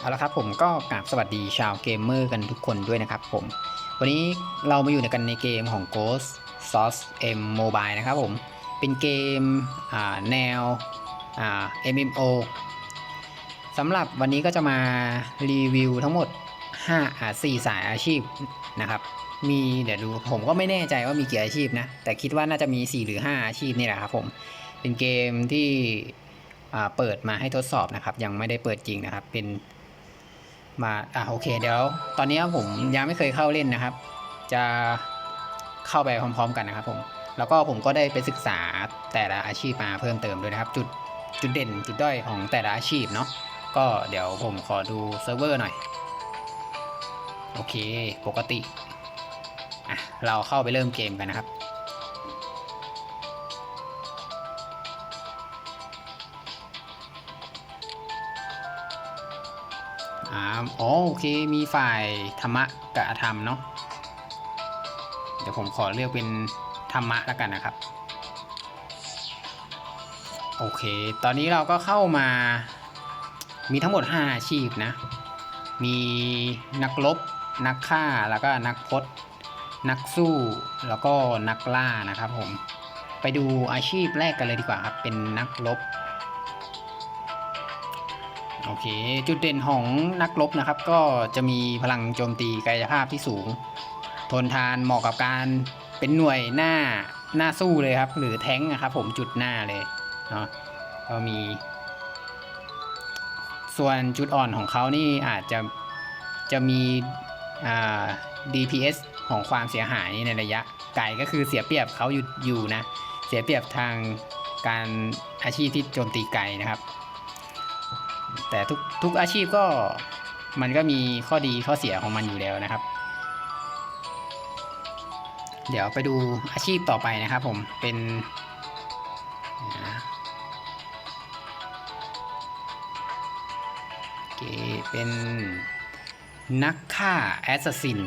เอาละครับผมก็กราบสวัสดีชาวเกมเมอร์กันทุกคนด้วยนะครับผม วันนี้เรามาอยู่ในกันในเกมของ Ghost Sauce M Mobile นะครับผม เป็นเกมแนว MMO สำหรับวันนี้ก็จะมารีวิวทั้งหมด5อ่า4สายอาชีพนะครับมีเดี๋ยวดูผมก็ไม่แน่ใจว่ามีกี่อาชีพนะ แต่คิดว่าน่าจะมี 4 หรือ 5 อาชีพนี่แหละครับผมเป็นเกมที่เปิดมาให้ทดสอบนะครับ ยังไม่ได้เปิดจริงนะครับ เป็น มาอ่าโอเคเดี๋ยว ตอนนี้ผมยังไม่เคยเข้าเล่นนะครับ จะเข้าไปพร้อม ๆ กันนะครับผมแล้วก็ผมก็ได้ไปศึกษาแต่ละอาชีพมาเพิ่มเติมด้วยนะครับ จุดจุดเด่นจุดด้อยของแต่ละอาชีพเนาะก็เดี๋ยวผมขอดูเซิร์ฟเวอร์หน่อย โอเค ปกติอะเราเข้าไปเริ่มเกมกันนะครับ อ๋อโอเคมีฝ่ายธรรมะกับอธรรมเนาะเดี๋ยวผมขอเลือกเป็นธรรมะแล้วกันนะครับ โอเค ตอนนี้เราก็เข้ามา มีทั้งหมด 5 อาชีพนะ มีนักรบนักฆ่าแล้วก็นักพจน์นักสู้แล้วก็นักล่านะครับผม ไปดูอาชีพแรกกันเลยดีกว่าครับ เป็นนักรบ โอเค จุดเด่นของนักรบนะครับ ก็จะมีพลังโจมตีกายภาพที่สูง ทนทานเหมาะกับการเป็นหน่วยหน้าหน้าสู้เลยครับ หรือแท้งนะครับ ผมจุดหน้าเลยเนาะก็มี ส่วนจุดอ่อนของเขานี่อาจจะจะมีอ่า DPS ของความเสียหายในระยะไกลก็คือเสียเปรียบเขาอยู่อยู่นะ เสียเปรียบทางการอาชีพที่โจมตีไกลนะครับ แต่ทุกทุกอาชีพก็มันก็มีข้อดีข้อเสียของมันอยู่แล้วนะครับ เดี๋ยวไปดูอาชีพต่อไปนะครับผมเป็นโอเคเป็นนักฆ่าแอสซัสซิน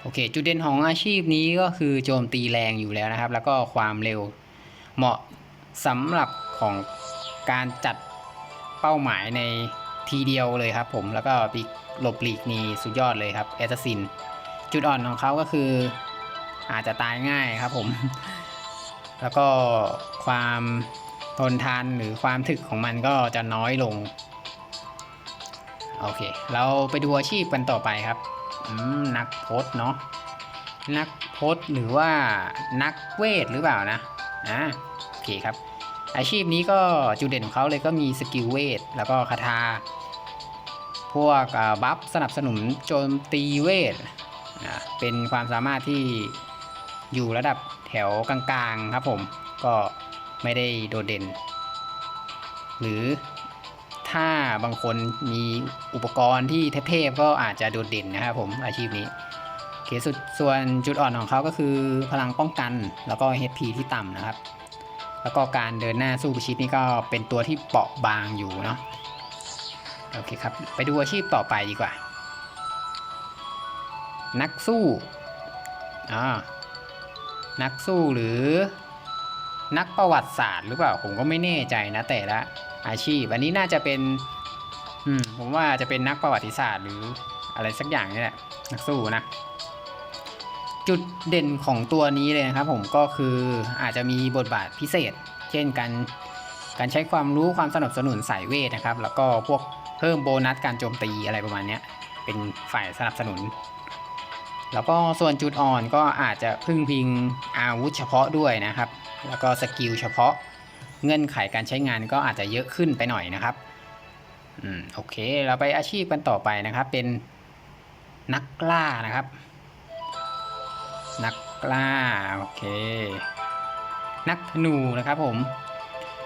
โอเค จุดเด่นของอาชีพนี้ก็คือโจมตีแรงอยู่แล้วนะครับ แล้วก็ความเร็วเหมาะสำหรับของการจัด เป้าหมายในทีเดียวเลยครับผมแล้วก็ปีกหลบหลีกนี่สุดยอดเลยครับแอสซัสซินจุดอ่อนของเขาก็คืออาจจะตายง่ายครับผม แล้วก็ความทนทานหรือความถึกของมันก็จะน้อยลง โอเค เราไปดูอาชีพกันต่อไปครับนักโพสต์เนาะนักโพสต์หรือว่านักเวทหรือเปล่านะอ่าโอเคครับ อาชีพนี้ก็จุดเด่นของเขาเลยก็มีสกิลเวท แล้วก็คาถาพวกบัฟสนับสนุนโจมตีเวทเป็นความสามารถที่อยู่ระดับแถวกลางๆครับผมก็ไม่ได้โดดเด่น หรือถ้าบางคนมีอุปกรณ์ที่เทพๆก็อาจจะโดดเด่นนะครับผมอาชีพนี้เคสุดส่วนจุดอ่อนของเขาก็คือพลังป้องกันแล้วก็ HP ที่ต่ำนะครับ แล้วก็การเดินหน้าสู้ประชิดนี่ก็เป็นตัวที่เปราะบางอยู่เนาะโอเคครับ ไปดูอาชีพต่อไปดีกว่า นักสู้อ่านักสู้หรือนักประวัติศาสตร์หรือเปล่าผมก็ไม่แน่ใจนะแต่ละอาชีพอันนี้น่าจะเป็นอืมผมว่าจะเป็นนักประวัติศาสตร์หรืออะไรสักอย่างนี่แหละนักสู้นะ จุดเด่นของตัวนี้เลยนะครับผมก็คืออาจจะมีบทบาทพิเศษ เช่นการการใช้ความรู้ความสนับสนุนสายเวทนะครับ แล้วก็พวกเพิ่มโบนัสการโจมตีอะไรประมาณนี้เป็นฝ่ายสนับสนุน แล้วก็ส่วนจุดอ่อนก็อาจจะพึ่งพิงอาวุธเฉพาะด้วยนะครับ แล้วก็สกิลเฉพาะเงื่อนไขการใช้งานก็อาจจะเยอะขึ้นไปหน่อยนะครับอืมโอเค เราไปอาชีพกันต่อไปนะครับ เป็นนักล่านะครับ นักกล่าโอเค นักธนูนะครับผม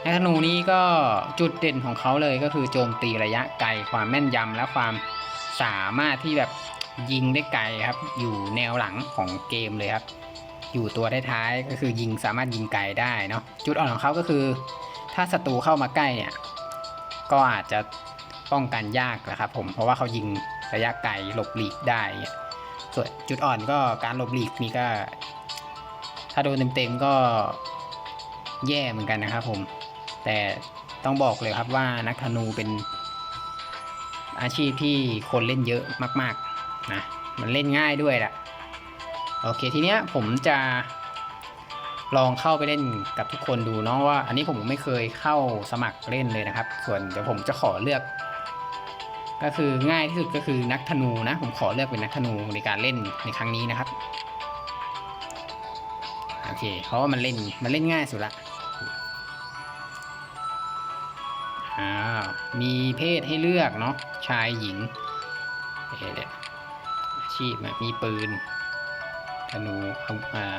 นักธนูนี้ก็จุดเด่นของเขาเลยก็คือโจมตีระยะไกลความแม่นยำและความสามารถที่แบบยิงได้ไกลครับ อยู่แนวหลังของเกมเลยครับ อยู่ตัวท้ายๆก็คือยิงสามารถยิงไกลได้เนาะจุดอ่อนของเขาก็คือ ถ้าศัตรูเข้ามาใกล้เนี่ยก็อาจจะป้องกันยากนะครับผมเพราะว่าเขายิงระยะไกลหลบหลีกได้ ส่วนจุดอ่อนก็การหลบหลีกนี่ก็ ถ้าโดนเต็มๆก็แย่เหมือนกันนะครับผม แต่ต้องบอกเลยครับว่านักธนูเป็นอาชีพที่คนเล่นเยอะมากๆนะมันเล่นง่ายด้วยแหละโอเคทีเนี้ยผมจะลองเข้าไปเล่นกับทุกคนดูเนาะว่า อันนี้ผมไม่เคยเข้าสมัครเล่นเลยนะครับ ส่วนเดี๋ยวผมจะขอเลือก ก็คือง่ายที่สุดก็คือนักธนูนะ ผมขอเลือกเป็นนักธนูในการเล่นในครั้งนี้นะครับโอเคเพราะว่ามันเล่นมันเล่นง่ายสุดละอ้าวมีเพศให้เลือกเนาะชายหญิงเอ๊ะเดี๋ยวอาชีพมีปืนธนูเอาอ่า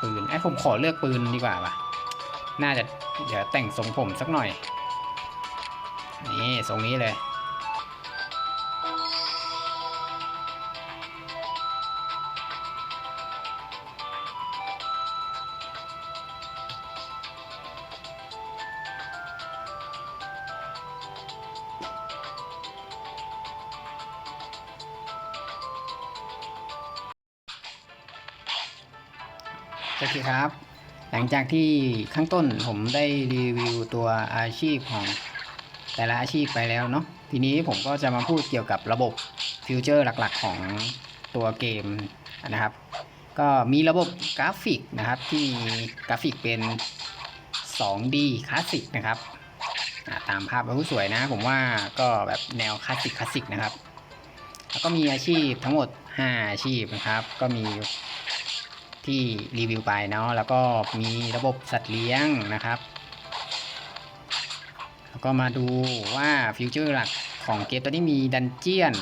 ปืนไอ้ผมขอเลือกปืนดีกว่าว่ะ น่าจะเดี๋ยวแต่งทรงผมสักหน่อย นี่ทรงนี้เลย โอเคครับ หลังจากที่ข้างต้นผมได้รีวิวตัวอาชีพของ แต่ละอาชีพไปแล้วเนาะทีนี้ผมก็จะมาพูดเกี่ยวกับระบบฟิวเจอร์หลักๆ ของตัวเกมนะครับ ก็มีระบบกราฟิกนะครับที่มีกราฟิกเป็น 2D คลาสสิกนะครับตามภาพผู้สวยนะ ผมว่าก็แบบแนวคลาสสิกคลาสสิกนะครับ แล้วก็มีอาชีพทั้งหมด 5 อาชีพนะครับ ก็มีที่รีวิวไปเนาะแล้วก็มีระบบสัตว์เลี้ยงนะครับ ก็มาดูว่าฟิวเจอร์หลักของเกมตัวนี้มีดันเจียน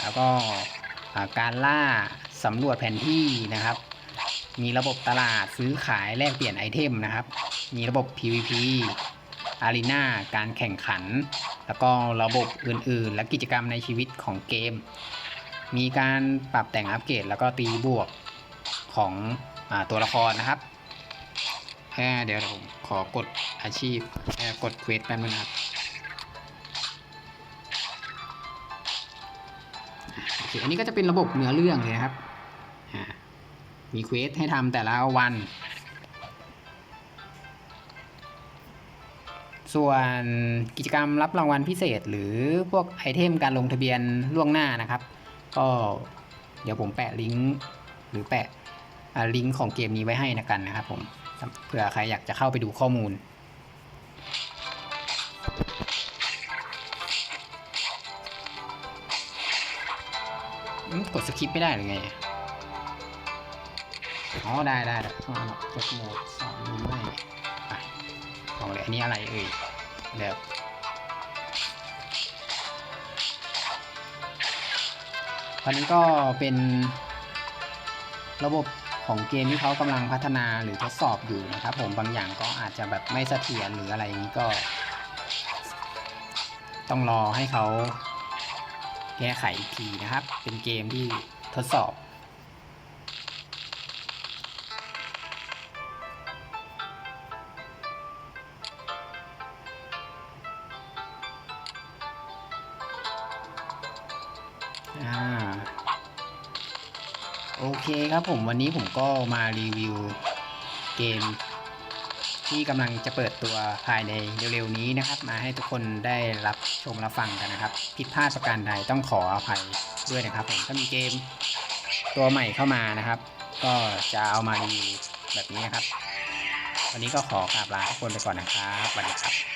แล้วก็การล่าสำรวจแผนที่นะครับ มีระบบตลาดซื้อขายแลกเปลี่ยนไอเทมนะครับ มีระบบ PVP อารีนาการแข่งขัน แล้วก็ระบบอื่นๆ และกิจกรรมในชีวิตของเกม มีการปรับแต่งอัปเกรดแล้วก็ตีบวกของอตัวละครนะครับแค่เดี๋ยวผมขอกดอาชีพแค่กดเควสแป๊บนึงครับ โอเคอันนี้ก็จะเป็นระบบเนื้อเรื่องเลยนะครับ มีเควสให้ทำแต่ละวัน ส่วนกิจกรรมรับรางวัลพิเศษ หรือพวกไอเทมการลงทะเบียนล่วงหน้านะครับ ก็เดี๋ยวผมแปะลิงก์หรือแปะอ่าลิงก์ของเกมนี้ไว้ให้นะกันนะครับผมเผื่อใครอยากจะเข้าไปดูข้อมูล กดสคิปไม่ได้หรือไงอ๋อได้ได้ต้องเอากดโหมดสอนดูไม่ไปเอาเลยอันนี้อะไรเอ่ยเดี๋ยวตอนนี้ก็เป็นระบบของเกมที่เขากำลังพัฒนาหรือทดสอบอยู่นะครับ ผมบางอย่างก็อาจจะแบบไม่เสถียรหรืออะไรอย่างนี้ก็ ต้องรอให้เขา แก้ไขอีกทีนะครับ เป็นเกมที่ทดสอบ โอเคครับผมวันนี้ผมก็มารีวิวเกม ที่กำลังจะเปิดตัวภายในเร็วๆนี้นะครับ มาให้ทุกคนได้รับชมรับฟังกันนะครับ ผิดพลาดประการใดต้องขออภัยด้วยนะครับผมถ้ามีเกมตัวใหม่เข้ามานะครับ ก็จะเอามารีวิวแบบนี้นะครับ วันนี้ก็ขอกราบลาทุกคนไปก่อนนะครับสวัสดีครับ